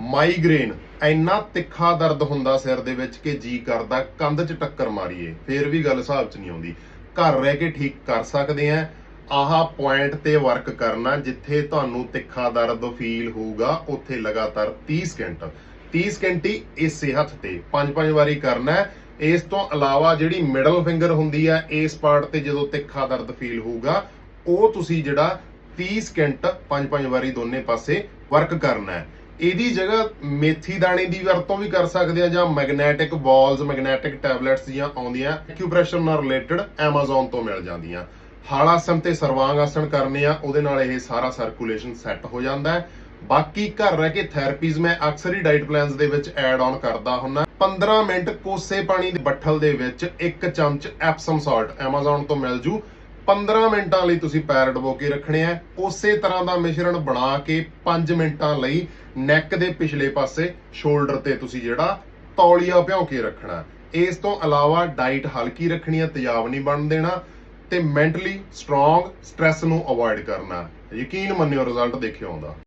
Migraine ਇੰਨਾ ਤਿੱਖਾ ਦਰਦ ਹੁੰਦਾ ਸਿਰ ਦੇ ਵਿੱਚ ਕਿ ਜੀ ਕਰਦਾ ਕੰਧ 'ਚ ਟੱਕਰ ਮਾਰੀਏ, ਫੇਰ ਵੀ ਗੱਲ ਹਿਸਾਬ 'ਚ ਨਹੀਂ ਆਉਂਦੀ। ਘਰ ਰਹਿ ਕੇ ਠੀਕ ਕਰ ਸਕਦੇ ਆ। ਆਹ ਪੁਆਇੰਟ ਤੇ ਵਰਕ ਕਰਨਾ ਜਿੱਥੇ ਤੁਹਾਨੂੰ ਤਿੱਖਾ ਦਰਦ ਫੀਲ ਹੋਊਗਾ, ਉੱਥੇ ਲਗਾਤਾਰ 30 ਸਕਿੰਟ 30 ਸਕਿੰਟ ਹੀ ਇਸੇ ਹੱਥ ਤੇ। ਪੰਜ ਪੰਜ ਵਾਰੀ ਕਰਨਾ। ਇਸ ਤੋਂ ਇਲਾਵਾ ਜਿਹੜੀ ਮਿਡਲ ਫਿੰਗਰ ਹੁੰਦੀ ਆ, ਇਸ ਪਾਰਟ ਤੇ ਜਦੋਂ ਤਿੱਖਾ ਦਰਦ ਫੀਲ ਹੋਊਗਾ, ਉਹ ਤੁਸੀਂ ਜਿਹੜਾ 30 ਸਕਿੰਟ ਪੰਜ ਪੰਜ ਵਾਰੀ ਦੋਨੇ ਪਾਸੇ ਵਰਕ ਕਰਨਾ। ਹੈ ਇਹਦੀ ਜਗ੍ਹਾ ਮੇਥੀ ਦਾਣੇ ਦੀ ਵਰਤੋਂ ਵੀ ਕਰ ਸਕਦੇ ਆ ਜਾਂ ਮੈਗਨੈਟਿਕ ਬਾਲਸ ਮੈਗਨੈਟਿਕ ਟੈਬਲੇਟਸ ਦੀਆਂ ਆਉਂਦੀਆਂ ਐਕਿਊਪ੍ਰੈਸ਼ਰ ਨਾਲ ਰਿਲੇਟਡ Amazon ਤੋਂ ਮਿਲ ਜਾਂਦੀਆਂ। ਹਲ ਆਸਨ ਤੇ ਸਰਵਾਂਗ ਆਸਨ ਕਰਨੇ ਆ, ਉਹਦੇ ਨਾਲ ਇਹ ਸਾਰਾ ਸਰਕੂਲੇਸ਼ਨ ਸੈੱਟ ਹੋ ਜਾਂਦਾ ਹੈ। ਬਾਕੀ ਘਰ ਰਹਿ ਕੇ ਥੈਰੇਪੀਜ਼ ਮੈਂ ਅਕਸਰ ਹੀ ਡਾਈਟ ਪਲਾਨਸ ਦੇ ਵਿੱਚ ਐਡ ਆਨ ਕਰਦਾ ਹੁੰਨਾ 15 ਮਿੰਟ ਕੋਸੇ ਪਾਣੀ ਦੇ ਬੱਠਲ ਦੇ ਵਿੱਚ ਇੱਕ ਚਮਚ ਐਪਸਮ ਸਾਲਟ Amazon ਤੋਂ ਮਿਲ ਜੂ। 15 ਮਿੰਟਾਂ ਲਈ ਤੁਸੀਂ ਪੈਰ ਡਬੋ ਕੇ ਰੱਖਣੇ ਆ। ਉਸੇ ਤਰ੍ਹਾਂ ਦਾ ਮਿਸ਼ਰਣ ਬਣਾ ਕੇ 5 ਮਿੰਟਾਂ ਲਈ ਨੈਕ ਦੇ ਪਿਛਲੇ ਪਾਸੇ ਸ਼ੋਲਡਰ ਤੇ ਤੁਸੀਂ ਜਿਹੜਾ ਤੌਲੀਆ ਭਿਉਂ ਕੇ ਰੱਖਣਾ। ਇਸ ਤੋਂ ਇਲਾਵਾ ਡਾਈਟ ਹਲਕੀ ਰੱਖਣੀ ਆ, ਤੇਜ਼ਾਬ ਨਹੀਂ ਬਣ ਦੇਣਾ ਤੇ ਮੈਂਟਲੀ ਸਟਰੋਂਗ ਸਟ्रेस ਨੂੰ ਅਵੋਇਡ ਕਰਨਾ। ਯਕੀਨ ਮੰਨਿਓ ਰਿਜ਼ਲਟ ਦੇਖਿਓ ਆਉਂਦਾ।